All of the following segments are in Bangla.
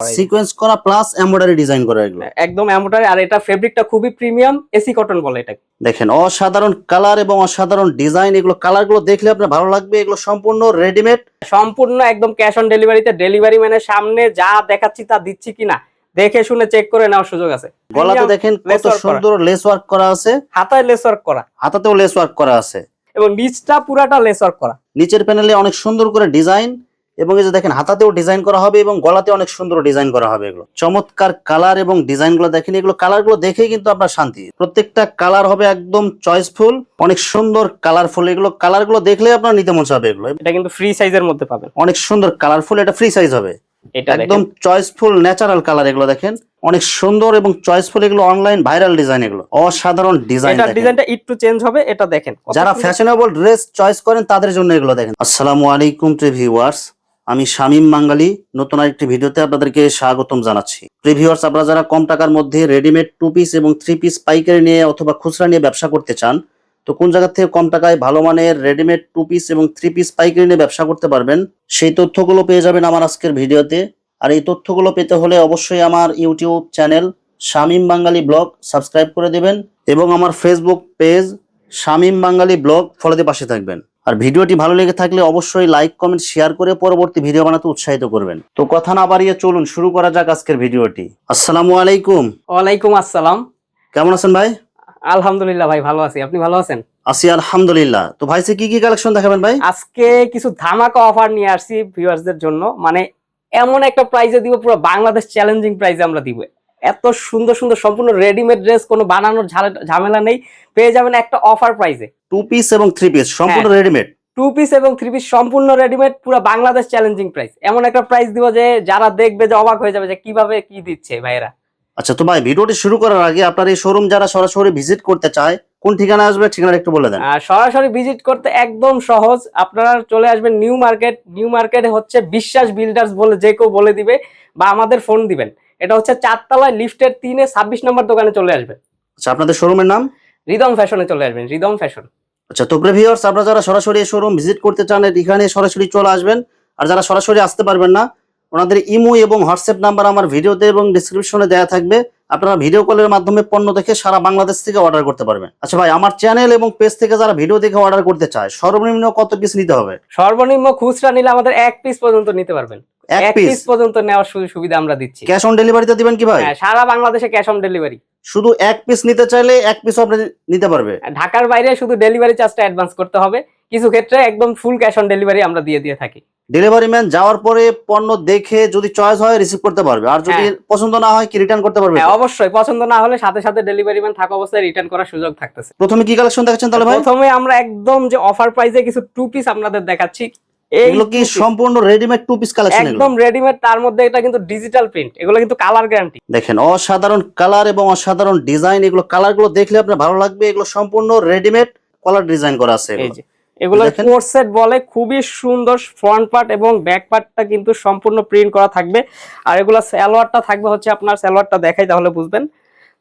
সিকোয়েন্স করা প্লাস এমব্রয়ডারি ডিজাইন করা এগুলো। একদম এমব্রয়ডারি। আর এটা ফেব্রিকটা খুবই প্রিমিয়াম এসি কটন বলে এটা দেখেন অসাধারণ কালার এবং অসাধারণ ডিজাইন। এগুলো কালারগুলো দেখলে আপনার ভালো লাগবে। এগুলো সম্পূর্ণ রেডিমেড। সম্পূর্ণ একদম ক্যাশ অন ডেলিভারিতে ডেলিভারি ম্যানের সামনে যা দেখাচ্ছি তা দিচ্ছি কিনা দেখে শুনে চেক করে নেওয়ার সুযোগ আছে। গলাতে দেখেন কত সুন্দর লেস ওয়ার্ক করা আছে। হাতায় লেস ওয়ার্ক করা। হাতাতেও লেস ওয়ার্ক করা আছে। এবং নিচটা পুরাটা লেস ওয়ার্ক করা। নিচের প্যানেলে অনেক সুন্দর করে ডিজাইন এবং এই যে দেখেন হাতাতেও ডিজাইন করা হবে এবং গলাতে অনেক সুন্দর ডিজাইন করা হবে এগুলো। চমৎকার কালার এবং ডিজাইনগুলো দেখেন এগুলো কালারগুলো দেখেই কিন্তু আপনার শান্তি। প্রত্যেকটা কালার হবে একদম চয়েসফুল অনেক সুন্দর কালারফুল এগুলো কালারগুলো দেখলে আপনার নিতে মন চাবে এগুলো। এটা কিন্তু ফ্রি সাইজের মধ্যে পাবেন। অনেক সুন্দর কালারফুল এটা ফ্রি সাইজ হবে। এটা একদম চয়েসফুল ন্যাচারাল কালার এগুলো দেখেন। অনেক সুন্দর এবং চয়েসফুল এগুলো অনলাইন ভাইরাল ডিজাইন এগুলো। অসাধারণ ডিজাইন এটা ডিজাইনটা একটু চেঞ্জ হবে এটা দেখেন। যারা ফ্যাশনেবল ড্রেস চয়েস করেন তাদের জন্য এগুলো দেখেন। আসসালামু আলাইকুম প্রিভিউয়ার্স আমি শামীম বাঙ্গালি নতুন আরেকটি ভিডিওতে আপনাদেরকে স্বাগতম জানাচ্ছি। প্রিভিউয়ার্স আপনারা যারা কম টাকার মধ্যে রেডিমেড টু পিস এবং থ্রি পিস পাইকারি নিয়ে অথবা খুচরা নিয়ে ব্যবসা করতে চান, তো কোন জায়গা থেকে কম টাকায় ভালো মানের রেডিমেড টু পিস এবং থ্রি পিস পাইকারি নিয়ে ব্যবসা করতে পারবেন, সেই তথ্যগুলো পেয়ে যাবেন আমার আজকের ভিডিওতে। আর এই তথ্যগুলো পেতে হলে অবশ্যই আমার YouTube channel Shamim Bangali blog subscribe করে দেবেন এবং আমার Facebook page Shamim Bangali blog ফলোতে পাশে থাকবেন। আর ভিডিওটি ভালো লেগে থাকলে অবশ্যই লাইক কমেন্ট শেয়ার করে পরবর্তী ভিডিও বানাতে উৎসাহিত করবেন। তো কথা না বাড়িয়ে চলুন শুরু করা যাক আজকের ভিডিওটি। আসসালামু আলাইকুম। ওয়ালাইকুম আসসালাম। কেমন আছেন ভাই? আলহামদুলিল্লাহ ভাই ভালো আছি। আপনি ভালো আছেন? আছি আলহামদুলিল্লাহ। তো ভাই কি কি কালেকশন দেখাবেন ভাই? আজকে কিছু ধামাকা অফার নিয়ে আসছি ভিউয়ার্সদের জন্য। মানে এমন একটা প্রাইজে দিব পুরো বাংলাদেশ চ্যালেঞ্জিং প্রাইজে আমরা দিব। এত সুন্দর সুন্দর সম্পূর্ণ রেডিমেড ড্রেস কোনো বানানোর ঝামেলা নেই। পেয়ে যাবেন একটা অফার প্রাইজে টু পিস এবং থ্রি পিস সম্পূর্ণ রেডিমেড টু পিস এবং থ্রি পিস সম্পূর্ণ রেডিমেড পুরো বাংলাদেশ চ্যালেঞ্জিং প্রাইস এমন একটা প্রাইস দিব যে যারা দেখবে যে অবাক হয়ে যাবে যে কীভাবে কি দিচ্ছে ভাইয়েরা। আচ্ছা তো ভাই ভিডিওটি শুরু করার আগে আপনার এই শোরুম যারা সরাসরি ভিজিট করতে চায় কোন ঠিকানা আসবে ঠিকানা একটু বলে দেন। সরাসরি ভিজিট করতে একদম সহজ। আপনারা চলে আসবেন নিউ মার্কেট নিউ মার্কেটে হচ্ছে বিশ্বাস বিল্ডার্স বলে যে কেউ বলে দিবে বা আমাদের ফোন দিবেন। এটা হচ্ছে চারতলায় লিফটের তিনে ছাব্বিশ নম্বর দোকানে চলে আসবেন আচ্ছা আপনাদের শোরুমের নাম? রিদম ফ্যাশনে চলে আসবেন রিদম ফ্যাশন। আচ্ছা তো প্রিভিউয়ার্স আপনারা যারা সরাসরি শোরুম ভিজিট করতে চান এখানে সরাসরি চলে আসবেন। আর যারা সরাসরি আসতে পারবেন না ওনাদের ইমো এবং হোয়াটসঅ্যাপ নাম্বার আমার ভিডিওতে এবং ডিসক্রিপশনে দেওয়া থাকবে। আপনারা ভিডিও কলের মাধ্যমে পণ্য দেখে সারা বাংলাদেশ থেকে অর্ডার করতে পারবেন। আচ্ছা ভাই আমার চ্যানেল এবং পেজ থেকে যারা ভিডিও দেখে অর্ডার করতে চায় সর্বনিম্ন কত পিস নিতে হবে? সর্বনিম্ন খুচরা নিলে আমাদের এক পিস পর্যন্ত নিতে পারবেন। এক পিস পর্যন্ত নেওয়ার সুযোগ সুবিধা আমরা দিচ্ছি। ক্যাশ অন ডেলিভারিতে দিবেন কি ভাই হ্যাঁ, সারা বাংলাদেশে ক্যাশ অন ডেলিভারি শুধু এক পিস নিতে চাইলে এক পিস আপনি নিতে পারবে। ঢাকার বাইরে শুধু ডেলিভারি চার্জটা অ্যাডভান্স করতে হবে। কিছু ক্ষেত্রে একদম ফুল ক্যাশ অন ডেলিভারি আমরা দিয়ে দিয়ে থাকি। ডেলিভারি ম্যান যাওয়ার পরে পণ্য দেখে যদি চয়েস হয় রিসিভ করতে পারবে। আর যদি হ্যাঁ। পছন্দ না হয় কি রিটার্ন করতে পারবে? হ্যাঁ অবশ্যই। পছন্দ না হলে সাথে সাথে ডেলিভারি ম্যান থাকা অবস্থায় রিটার্ন করার সুযোগ থাকতেছে। প্রথমে কি কালেকশন দেখাচ্ছেন তাহলে ভাই? প্রথমে আমরা একদম যে অফার প্রাইসে কিছু টু পিস আপনাদের দেখাচ্ছি। এগুলো কি সম্পূর্ণ রেডিমেড টু পিস কালেকশন একদম রেডিমেড তার মধ্যে এটা কিন্তু ডিজিটাল প্রিন্ট এগুলো কিন্তু কালার গ্যারান্টি দেখেন অসাধারণ কালার এবং অসাধারণ ডিজাইন এগুলো কালারগুলো দেখলে আপনার ভালো লাগবে এগুলো সম্পূর্ণ রেডিমেড কলার ডিজাইন করা আছে এগুলো। সেট বলে খুবই সুন্দর ফ্রন্ট পার্ট এবং ব্যাক পার্টটা কিন্তু সম্পূর্ণ প্রিন্ট করা থাকবে। আর এগুলো সালোয়ারটা থাকবে হচ্ছে আপনার সালোয়ারটা দেখাই তাহলে বুঝবেন।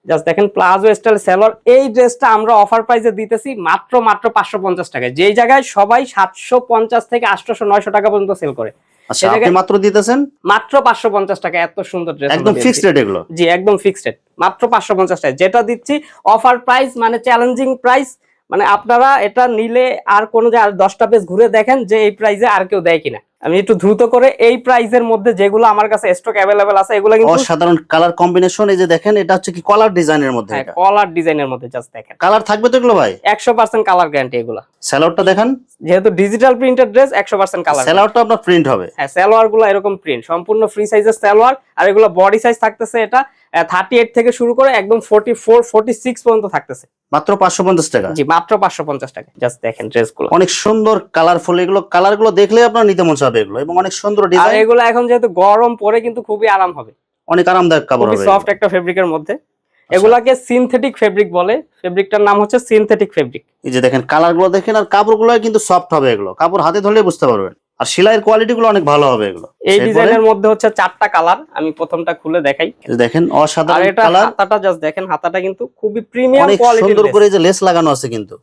জাস্ট দেখেন প্লাজো স্টাইল সালোয়ার এই ড্রেসটা আমরা অফার প্রাইসে দিতেছি মাত্র মাত্র পাঁচশো পঞ্চাশ টাকায়। যেই জায়গায় সবাই সাতশো পঞ্চাশ থেকে আটশোশো নয়শো টাকা পর্যন্ত সেল করে। এই আপনি জায়গায়- মাত্র দিতেছেন? মাত্র পাঁচশো পঞ্চাশ টাকা এত সুন্দর ড্রেস একদম ফিক্সড রেট এগুলো? জি একদম ফিক্সড রেট মাত্র পাঁচশো পঞ্চাশ টাকা যেটা দিচ্ছি অফার প্রাইস মানে চ্যালেঞ্জিং প্রাইস মানে আপনারা এটা নিলে আর কোনো যে আর দশটা পেজ ঘুরে দেখেন যে এই প্রাইসে আর কেউ দেয় কিনা। আমি একটু দ্রুত করে এই প্রাইসের মধ্যে যেগুলো আমার কাছে স্টক অ্যাভেলেবেল আছে এগুলো কিন্তু অসাধারণ কালার কম্বিনেশন এই যে দেখেন এটা হচ্ছে কি কলার ডিজাইনের মধ্যে এটা? কলার ডিজাইনের মধ্যে জাস্ট দেখেন। কালার থাকবে তো এগুলো ভাই? একশো পার্সেন্ট কালার গ্যারান্টি এগুলো। স্যালোয়ারটা দেখেন। যেহেতু ডিজিটাল প্রিন্টেড ড্রেস একশো পার্সেন্ট কালার স্যালোয়ারটা আপনার প্রিন্ট হবে। হ্যাঁ সালোয়ারগুলো এরকম প্রিন্ট সম্পূর্ণ ফ্রি সাইজের সালোয়ার আর এগুলো বডি সাইজ থাকতেছে এটা থার্টি এইট থেকে শুরু করে একদম ফোর্টি ফোর ফোর্টি সিক্স পর্যন্ত থাকতেছে। মাত্র পাঁচশো পঞ্চাশ টাকা? জি মাত্র পাঁচশো পঞ্চাশ টাকা জাস্ট দেখেন ড্রেসগুলো। অনেক সুন্দর কালারফুল এগুলো কালারগুলো দেখলে আপনার নিতে মন চাবে। এগুলো এবং অনেক সুন্দর আর ডিজাইন এগুলো এখন যেহেতু গরম পরে কিন্তু খুবই আরাম হবে। অনেক আরামদায়ক কাপড় হবে আচ্ছা। সফট একটা ফেব্রিকের মধ্যে। এগুলাকে সিনথেটিক ফেব্রিক বলে। ফেব্রিকটার নাম হচ্ছে সিনথেটিক ফেব্রিক এই যে দেখেন দেখেন আর কিন্তু সফট হবে এগুলো। কাপড় হাতে ধরলে বুঝতে পারবেন। আর সেলাইয়ের কোয়ালিটি গুলো অনেক ভালো হবে এগুলো। এই ডিজাইনের মধ্যে হচ্ছে চারটা কালার আমি প্রথমটা খুলে দেখাই। দেখেন অসাধারণ কালার হাতাটা জাস্ট দেখেন হাতাটা কিন্তু খুবই প্রিমিয়াম অনেক কোয়ালিটির সুন্দর করে যে লেস লাগানো আছে কিন্তু।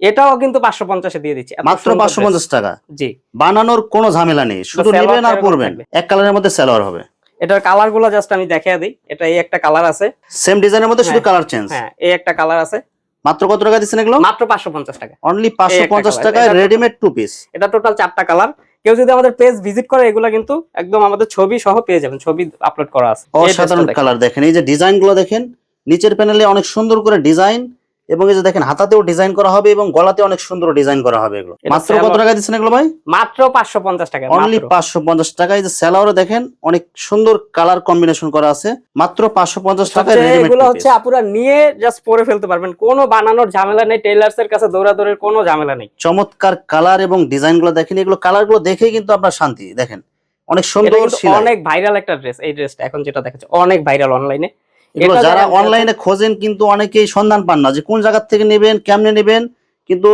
এটাও কিন্তু পাঁচশো পঞ্চাশে দিয়ে দিচ্ছি। মাত্র পাঁচশো পঞ্চাশ টাকা। জি। বানানোর কোনো ঝামেলা নেই। শুধু নেবেন আর পরবেন। এক কালারের মধ্যে সালোয়ার হবে। এটার কালারগুলো জাস্ট আমি দেখিয়ে দিই। এটা এই একটা কালার আছে। সেম ডিজাইনের মধ্যে শুধু হ্যাঁ। কালার চেঞ্জ হ্যাঁ এই একটা কালার আছে। মাত্র কত টাকা দিচ্ছেন এগুলো? মাত্র পাঁচশো পঞ্চাশ টাকা। অনলি পাঁচশো পঞ্চাশ টাকায় রেডিমেড টু পিস এটা টোটাল চারটা কালার কেউ যদি আমাদের পেজ ভিজিট করে এগুলো কিন্তু একদম আমাদের ছবি সহ পেয়ে যাবেন। ছবি আপলোড করা আছে। অসাধারণ কালার দেখেন। এই যে ডিজাইনগুলো দেখেন নিচের প্যানেলে অনেক সুন্দর করে ডিজাইন এবং এই যে দেখেন হাতাতেও ডিজাইন করা হবে এবং গলাতে অনেক সুন্দর ডিজাইন করা হবে এগুলো। মাত্র কত টাকা দিচ্ছেন এগুলো ভাই? মাত্র পাঁচশো পঞ্চাশ টাকা অনলি পাঁচশো পঞ্চাশ টাকায়। যে স্যালাওয়ারে দেখেন অনেক সুন্দর কালার কম্বিনেশন করা আছে। মাত্র পাঁচশো পঞ্চাশ রেডিমেড এগুলো হচ্ছে আপুরা নিয়ে জাস্ট পরে ফেলতে পারবেন। কোনো বানানোর ঝামেলা নেই টেইলার্স এর কাছে দৌড়াদৌড়ের কোনো ঝামেলা নেই। চমৎকার কালার এবং ডিজাইনগুলো দেখেন এগুলো কালারগুলো দেখেই কিন্তু আপনার শান্তি দেখেন। অনেক সুন্দর অনেক ভাইরাল একটা ড্রেস এই ড্রেসটা এখন যেটা দেখাচ্ছে অনেক ভাইরাল অনলাইনে এগুলো যারা অনলাইনে খোঁজেন কিন্তু অনেকেই সন্ধান পান না যে কোন জায়গা থেকে নেবেন কেমনে নেবেন কিন্তু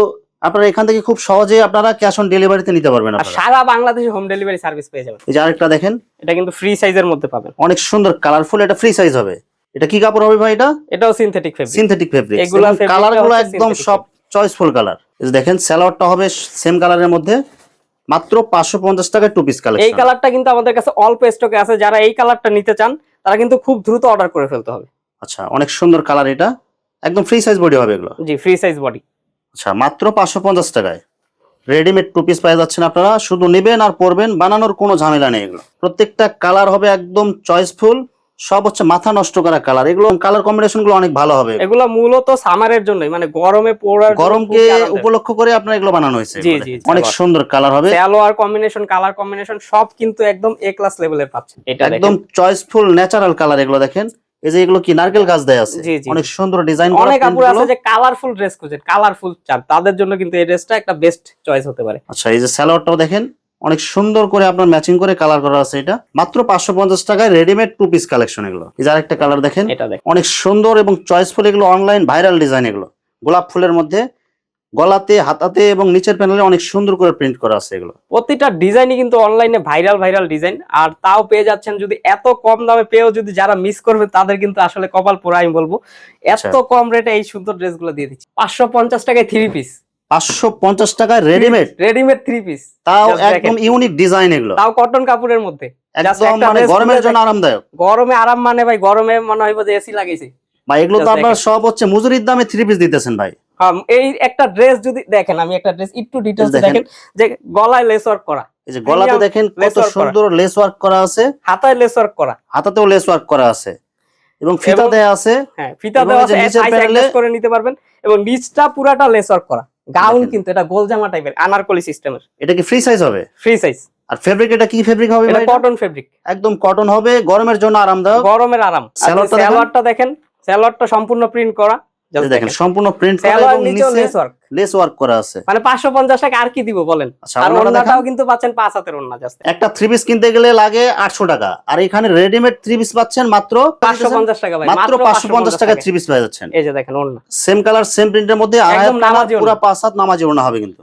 আপনারা এখান থেকে খুব সহজে আপনারা ক্যাশ অন ডেলিভারিতে নিতে পারবেন সারা বাংলাদেশে হোম ডেলিভারি সার্ভিস পেয়ে যাবেন। এই যে আরেকটা দেখেন। এটা কিন্তু ফ্রি সাইজের মধ্যে পাবেন। অনেক সুন্দর কালারফুল এটা ফ্রি সাইজ হবে। এটা কি কাপড় হবে ভাই এটা? এটাও সিনথেটিক ফেব্রিক সিনথেটিক ফেব্রিক এগুলা fabric টা কালারগুলো একদম সব চয়েসফুল কালার এই যে দেখেন সালোয়ারটা হবে সেম কালারের মধ্যে মাত্র পাঁচশো পঞ্চাশ টাকায় টু পিস কালেকশন এই কালারটা কিন্তু আমাদের কাছে অল্প স্টকে আছে। যারা এই কালারটা নিতে চান তারা কিন্তু খুব দ্রুত অর্ডার করে ফেলতে হবে। আচ্ছা অনেক সুন্দর কালার এটা। একদম ফ্রি সাইজ বডি হবে এগুলো। জি ফ্রি সাইজ বডি আচ্ছা মাত্র পাঁচশো পঞ্চাশ টাকায়। রেডিমেড টু পিস পেয়ে যাচ্ছেন আপনারা। শুধু নেবেন আর পরবেন বানানোর কোনো ঝামেলা নেই এগুলো। প্রত্যেকটা কালার হবে একদম চয়েসফুল সব হচ্ছে মাথা নষ্ট করা কালার এগুলো কালার কম্বিনেশনগুলো অনেক ভালো হবে। এগুলো মূলত সামারের জন্যই মানে গরমে পড়ার গরমকে উপলক্ষ করে আপনার এগুলো বানানো হয়েছে। জি, জি, অনেক সুন্দর কালার হবে। সালোয়ার কম্বিনেশন কালার কম্বিনেশন সব কিন্তু একদম এ ক্লাস লেভেলের পাচ্ছে এটা একদম চয়েসফুল ন্যাচারাল কালার এগুলো দেখেন। এই যে এগুলো কি নারকেল গাছ দেয় আছে? অনেক সুন্দর ডিজাইন। অনেক আপুর আছে যে কালারফুল ড্রেস খুঁজেন কালারফুল চান তাদের জন্য কিন্তু এই ড্রেসটা একটা বেস্ট চয়েস হতে পারে। আচ্ছা এই যে স্যালোয়ারটাও দেখেন। অনেক সুন্দর করে আপনার ম্যাচিং করে কালার করা আছে এটা। মাত্র পাঁচশো পঞ্চাশ টাকায় রেডিমেড টু পিস কালেকশন এগুলো। এই যে আরেকটা কালার দেখেন। অনেক সুন্দর এবং চয়েসফুল এগুলো অনলাইন ভাইরাল ডিজাইন এগুলো। গোলাপ ফুলের মধ্যে গলাতে হাতাতে এবং নিচের প্যানেলে অনেক সুন্দর করে প্রিন্ট করা আছে এগুলো। প্রতিটা ডিজাইনই কিন্তু অনলাইনে ভাইরাল ভাইরাল ডিজাইন আর তাও পেয়ে যাচ্ছেন যদি এত কম দামে পেয়েও যদি যারা মিস করবে তাদের কিন্তু আসলে কপাল পোড়া আমি বলব। এত আচ্ছা। কম রেটে এই সুন্দর ড্রেসগুলো দিয়ে দিচ্ছি। পাঁচশো পঞ্চাশ টাকায় থ্রি পিস পাঁচশো পঞ্চাশ টাকায় রেডিমেড রেডিমেড থ্রি পিস তাও একদম ইউনিক ডিজাইন এগুলো। তাও কটন কাপড়ের মধ্যে। একদম মানে গরমের জন্য আরামদায়ক। গরমে আরাম মানে ভাই গরমে মনে হইব যে এসি লাগাইছে। বা এগুলো তো আপনার সব হচ্ছে মজুরির দামে থ্রি পিস দিতেছেন ভাই। হ্যাঁ এই একটা ড্রেস যদি দেখেন আমি একটা ড্রেস একটু ডিটেলস দেখেন। যে গলায় লেস ওয়ার্ক করা। এই যে গলাতে দেখেন কত সুন্দর লেস ওয়ার্ক করা আছে। হাতায় লেস ওয়ার্ক করা। হাতাতেও লেস ওয়ার্ক করা আছে। এবং ফিতা এবং- দেয়া আছে। হ্যাঁ ফিতা দেওয়া আছে করে নিতে পারবেন। এবং নিচটা পুরাটা লেস ওয়ার্ক করা। গাউন কিন্তু এটা গোল জামা টাইপের আনারকলি সিস্টেমের এটা কি ফ্রি সাইজ হবে? ফ্রি সাইজ আর ফেব্রিক এটা কি ফেব্রিক হবে এটা কটন ফেব্রিক একদম কটন হবে গরমের জন্য আরামদায়ক। গরমের আরাম। সালোয়ারটা দেখেন। সালোয়ারটা সম্পূর্ণ প্রিন্ট করা। দেখেন সম্পূর্ণ প্রিন্ট করা এবং নিচে লেস ওয়ার্ক করা আছে। মানে পঞ্চাশ টাকা আর কি দিব বলেন? আচ্ছা আর ওনাটা কিন্তু পাচ্ছেন পাঁচ হাতের ওন্না জাস্ট একটা থ্রি পিস কিনতে গেলে লাগে আটশো টাকা আর এখানে রেডিমেড থ্রি পিস পাচ্ছেন মাত্র পাঁচশো পঞ্চাশ টাকা ভাই মাত্র টাকা। থ্রি পিস পেয়ে যাচ্ছেন এই যে দেখেন ওন্না সেম কালার সেম প্রিন্টের মধ্যে আড়াই একদম নামাজি পুরো পাঁচ হাত নামাজি ওড়না হবে কিন্তু।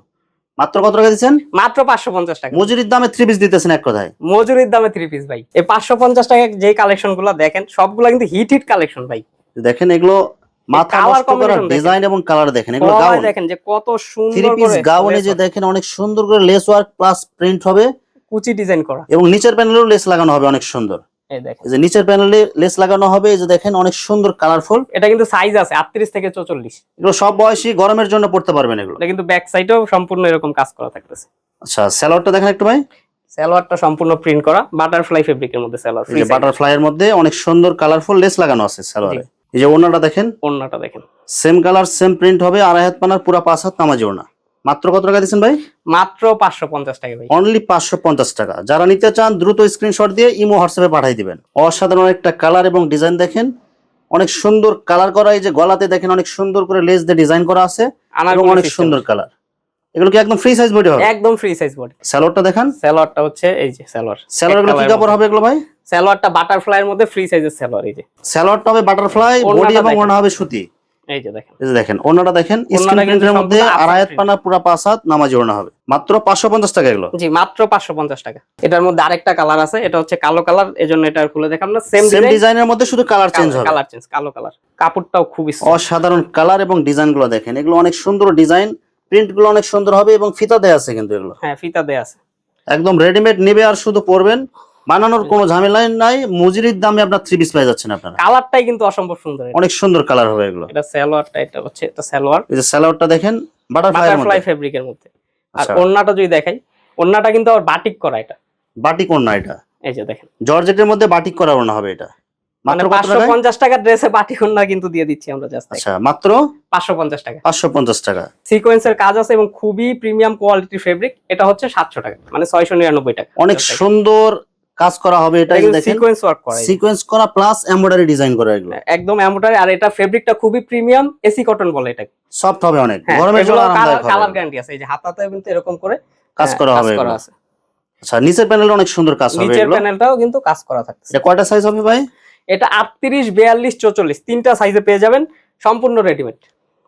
মাত্র কত টাকা দিচ্ছেন? মাত্র পাঁচশো পঞ্চাশ টাকা। মজুরির দামে থ্রি পিস দিতেছেন এক কথায়। মজুরির দামে থ্রি পিস ভাই। এই পাঁচশো পঞ্চাশ টাকা যে কালেকশনগুলো দেখেন সবগুলা কিন্তু হিট হিট কালেকশন ভাই। দেখেন এগুলো মাথা নষ্ট করা combination দেখেন। ডিজাইন এবং কালার দেখেন এগুলো গাউন। দেখেন যে কত থ্রি সুন্দর পিস করে গাউনে যে দেখেন অনেক সুন্দর করে লেস ওয়ার্ক প্লাস প্রিন্ট হবে। কুচি ডিজাইন করা। এবং নিচের প্যানেলেও লেস লাগানো হবে অনেক সুন্দর। যে নিচের প্যানেলে লেস লাগানো হবে যে দেখেন অনেক সুন্দর কালারফুল এটা কিন্তু সাইজ আছে আটত্রিশ থেকে চৌচল্লিশ। এগুলো সব বয়সী গরমের জন্য পড়তে পারবেন এগুলো। এটা কিন্তু ব্যাক সাইডেও সম্পূর্ণ এরকম কাজ করা থাকতেছে। আচ্ছা স্যালোয়ারটা দেখেন একটু ভাই। সালোয়ারটা সম্পূর্ণ প্রিন্ট করা বাটারফ্লাই ফেব্রিকের মধ্যে সালোয়ার বাটারফ্লাই এর মধ্যে অনেক সুন্দর কালারফুল লেস লাগানো আছে স্যালোয়ারে এই যে ওড়নাটা দেখেন? ওনাটা দেখেন। সেম কালার সেম প্রিন্ট হবে আড়াই হাত পানার পুরা পাঁচ হাত নামাজি ওনা মাত্র কত টাকা দিচ্ছেন ভাই? মাত্র পাঁচশো পঞ্চাশ টাকা ভাই। অনলি পাঁচশো পঞ্চাশ টাকা। যারা নিতে চান দ্রুত স্ক্রিনশট দিয়ে ইমো হোয়াটসঅ্যাপে পাঠিয়ে দিবেন। অসাধারণ একটা কালার এবং ডিজাইন দেখেন। অনেক সুন্দর কালার করা এই যে গলাতে দেখেন অনেক সুন্দর করে লেস দিয়ে ডিজাইন করা আছে এবং অনেক সুন্দর কালার এগুলো কি একদম ফ্রি সাইজ বডি হবে? একদম ফ্রি সাইজ বডি স্যালোয়ারটা দেখেন। সালোয়ারটা হচ্ছে এই যে সালোয়ার স্যালোয়ারগুলো কি কাপড় হবে এগুলো ভাই? সালোয়ারটা বাটারফ্লাই এর মধ্যে ফ্রি সাইজের সালোয়ার এই যে। স্যালোয়ারটা হবে বাটারফ্লাই বডি এবং। ওড়না হবে সুতি। এই যে দেখেন। এই যে দেখেন ওড়নাটা দেখেন স্ক্রিন প্রিন্টের মধ্যে সম্পূর্ণ আড়াই হাত আফসার পানা পুরা পাঁচ হাত নামাজি ওড়না হবে। মাত্র পাঁচশো পঞ্চাশ টাকা এগুলো। জি মাত্র পাঁচশো পঞ্চাশ টাকা। এটার মধ্যে আরেকটা কালার আছে এটা হচ্ছে কালো কালার এজন্য এটা খুলে দেখাম না। সেম সেম ডিজাইনের মধ্যে শুধু কালার চেঞ্জ হবে। কালার চেঞ্জ কালো কালার কাপড়টাও খুবই। অসাধারণ কালার এবং ডিজাইনগুলো দেখেন। এগুলো অনেক সুন্দর ডিজাইন প্রিন্টগুলো অনেক সুন্দর হবে এবং ফিতা দেয়া আছে কিন্তু এগুলো। হ্যাঁ ফিতা দেয়া আছে। একদম রেডিমেড নেবে আর শুধু পরবেন। বানানোর কোনো ঝামেলাই নাই। মজুরির দামে আপনার থ্রি পিস পেয়ে যাচ্ছেন আপনারা। কালারটাই কিন্তু অসম্ভব সুন্দর অনেক সুন্দর কালার হবে এগুলো। এটা সালোয়ারটা এটা হচ্ছে এটা সালোয়ার। এই যে সালোয়ারটা দেখেন বাটারফ্লাই ফেব্রিকের মধ্যে। আর আচ্ছা। ওন্নাটা যদি দেখাই ওন্নাটা কিন্তু আবার বাটিক করা এটা। বাটিক ওড়না এটা। এই যে দেখেন। জর্জেটের মধ্যে বাটিক করা ওড়না হবে এটা। মানে মাত্র কত পাঁচশো পঞ্চাশ টাকার ড্রেসে কিন্তু দিয়ে দিচ্ছি আমরা জাস্ট আচ্ছা মাত্র? টাকা। টাকা। সিকোয়েন্সের কাজ আছে এবং খুবই প্রিমিয়াম ফেব্রিক এটা হচ্ছে সাতশো টাকা মানে ছয়শো নিরানব্বই টাকা। অনেক সুন্দর কাজ করা হবে এটা দেখেন। সিকোয়েন্স ওয়ার্ক করা এই সিকোয়েন্স করা প্লাস এমব্রয়ডারি ডিজাইন করা এগুলো। একদম এমব্রয়ডারি আর এটা ফেব্রিকটা খুবই প্রিমিয়াম এসি কটন বলে এটা সফট হবে অনেক। হ্যাঁ গরমের জন্য আরামদায়ক কালার গ্যারান্টি আছে এই যে হাতাতে কিন্তু এরকম করে কাজ হ্যাঁ, করা হবে আছে। আচ্ছা নিচের প্যানেল অনেক সুন্দর কাজ হবে নিচের এগুলো। প্যানেলটাও কিন্তু কাজ করা থাকছে এটা কয়টা সাইজ হবে ভাই? এটা আটত্রিশ বিয়াল্লিশ চৌচল্লিশ। তিনটা সাইজে পেয়ে যাবেন সম্পূর্ণ রেডিমেড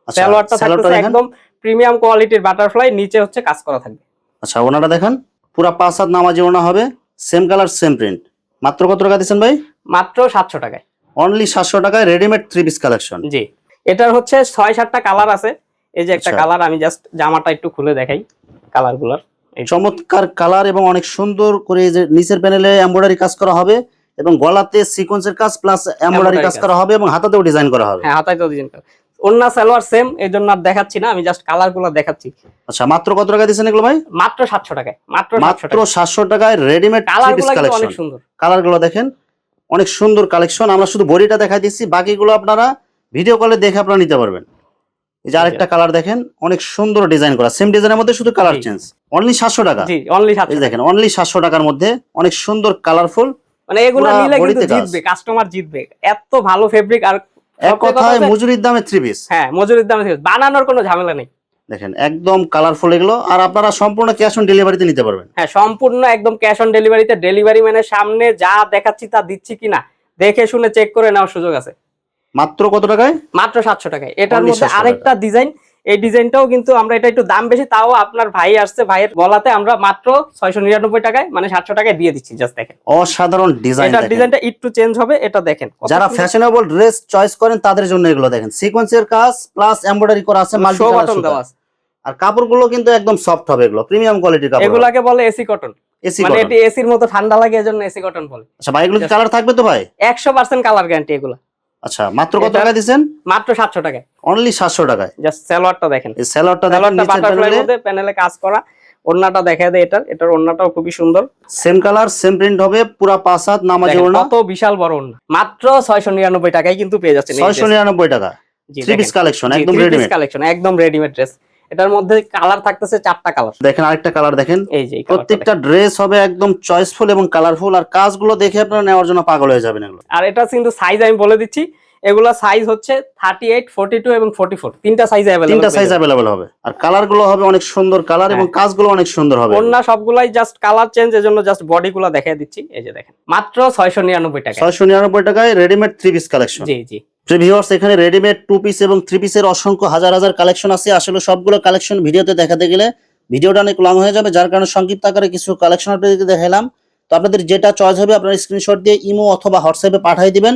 আচ্ছা সালোয়ারটা থাকতেছে একদম প্রিমিয়াম কোয়ালিটির বাটারফ্লাই নিচে হচ্ছে কাজ করা থাকবে। আচ্ছা ওনাটা দেখেন। পুরা পাঁচ হাত নামাজি ওনা হবে। সেম কালার সেম প্রিন্ট মাত্র কত টাকা দিচ্ছেন ভাই? মাত্র সাতশো টাকায়। অনলি সাতশো টাকায় রেডিমেড থ্রি পিস কালেকশন জি। এটার হচ্ছে ছয় সাতটা কালার আছে। এই যে একটা আচ্ছা। কালার আমি জাস্ট জামাটা একটু খুলে দেখাই কালারগুলার। চমৎকার কালার এবং অনেক সুন্দর করে যে নিচের প্যানেলে এমব্রয়ডারি কাজ করা হবে। এবং গলাতে সিকোয়েন্সের কাজ প্লাস এমব্রয়ডারি কাজ। করা হবে এবং হাতাতেও ডিজাইন করা হবে। হ্যাঁ হাতায় তো ডিজাইন করা। অন্য সালোয়ার সেম এই জন্য আর দেখাচ্ছি না আমি জাস্ট কালারগুলো দেখাচ্ছি। আচ্ছা মাত্র কত টাকা দিচ্ছেন এগুলো ভাই? মাত্র সাতশো টাকায় মাত্র মাত্র টাকা সাতশো টাকায় রেডিমেড কালার অনেক সুন্দর। কালারগুলো দেখেন অনেক সুন্দর কালেকশন আমরা শুধু বডিটা দেখাই দিচ্ছি বাকিগুলো আপনারা ভিডিও কলে দেখে আপনারা নিতে পারবেন। এই যে আরেকটা কালার দেখেন অনেক সুন্দর ডিজাইন করা। সেম ডিজাইনের মধ্যে শুধু কালার চেঞ্জ অনলি সাতশো টাকা। জি অনলি এই সাতশো যে দেখেন অনলি সাতশো টাকার মধ্যে অনেক সুন্দর কালারফুল মানে এগুলো নিলে কিন্তু জিতবে কাস্টমার জিতবে। এত ভালো ফেব্রিক আর এক কথা কথায় মজুরির দামে থ্রি পিস হ্যাঁ মজুরির দামে আছে। বানানোর কোনো ঝামেলা নেই। দেখেন একদম কালারফুল এগুলো আর আপনারা সম্পূর্ণ ক্যাশ অন ডেলিভারিতে নিতে পারবেন। হ্যাঁ সম্পূর্ণ একদম ক্যাশ অন ডেলিভারিতে ডেলিভারি ম্যানের সামনে যা দেখাচ্ছি তা দিচ্ছি কিনা দেখে শুনে চেক করে নেওয়ার সুযোগ আছে। মাত্র কত টাকায়? মাত্র সাতশো টাকায়। এটার মধ্যে আরেকটা ডিজাইন এই ডিজাইনটাও কিন্তু আমরা এটা একটু দাম বেশি তাও আপনার ভাই আসছে ভাইয়ের বলাতে আমরা মাত্র ছয়শো নিরানব্বই টাকায় মানে সাতশো টাকায় দিয়ে দিচ্ছি জাস্ট দেখেন। অসাধারণ ডিজাইন এটার ডিজাইনটা একটু চেঞ্জ হবে এটা দেখেন যারা। ফ্যাশনেবল ড্রেস চয়েস করেন তাদের জন্য এগুলো দেখেন। সিকোয়েন্সের কাজ প্লাস এমব্রয়ডারি করা আছে মাল্টি বাটন দেওয়া আছে। আর কাপড়গুলো কিন্তু একদম সফট হবে এগুলো প্রিমিয়াম কোয়ালিটির কাপড়। এগুলাকে বলে এসি কটন এসি মানে এটি এসির মতো ঠান্ডা লাগে এজন্য এসি কটন বলে। আচ্ছা ভাই এগুলো কালার থাকবে তো ভাই? একশো পার্সেন্ট কালার গ্যারান্টি এগুলো। আচ্ছা মাত্র কত টাকা দিবেন মাত্র 700 টাকা। অনলি সাতশো টাকায়? জাস্ট সালোয়ারটা দেখেন। এই দেখেন বাটারফ্লাইয়ের মধ্যে প্যানেলে কাজ করা। ওড়নাটা দেখা দেয় এটার। এটার ওড়নাটাও খুবই সুন্দর। সেম কালার সেম প্রিন্ট হবে পুরা পাঁচ হাত নামাজি ওড়না। কত বিশাল বড় ওড়না। মাত্র ছয়শো নিরানব্বই টাকায় কিন্তু পেয়ে যাচ্ছেন ছয়শো নিরানব্বই টাকা। থ্রি পিস কালেকশন একদম রেডিমেড কালেকশন একদম রেডিমেড ড্রেস এটার মধ্যে কালার থাকতেছে চারটা কালার। দেখেন আরেকটা কালার দেখেন। এই যে প্রত্যেকটা ড্রেস হবে একদম চয়েসফুল এবং কালারফুল আর কাজগুলো দেখে আপনারা নেওয়ার জন্য পাগল হয়ে যাবেন এগুলো। আর এটা কিন্তু সাইজ আমি বলে দিচ্ছি এগুলা সাইজ হচ্ছে থার্টি এইট ফোর্টি টু এবং ফোর্টি ফোর তিনটা সাইজ তিনটা সাইজ অ্যাভেলেবল হবে। আর কালারগুলো হবে অনেক সুন্দর কালার এবং কাজগুলো অনেক সুন্দর হবে। ওড়না সবগুলাই জাস্ট কালার চেঞ্জ এর জন্য জাস্ট বডি গুলা দেখাই দিচ্ছি। এই যে দেখেন মাত্র ছয়শো নিরানব্বই টাকা ছয়শো নিরানব্বই টাকায় রেডিমেড থ্রি পিস কালেকশন জি। জি ভিউয়ার্স এখানে রেডিমেড টু পিস এবং থ্রি পিসের অসংখ্য হাজার হাজার কালেকশন আছে। আসলে সবগুলো কালেকশন ভিডিওতে দেখাতে গেলে ভিডিওটা অনেক লং হয়ে যাবে যার কারণে সংক্ষিপ্ত আকারে কিছু কালেকশন আপনাদেরকে দেখালাম। তো আপনাদের যেটা চয়েস হবে আপনারা স্ক্রিনশট দিয়ে ইমো অথবা হোয়াটসঅ্যাপে পাঠিয়ে দিবেন।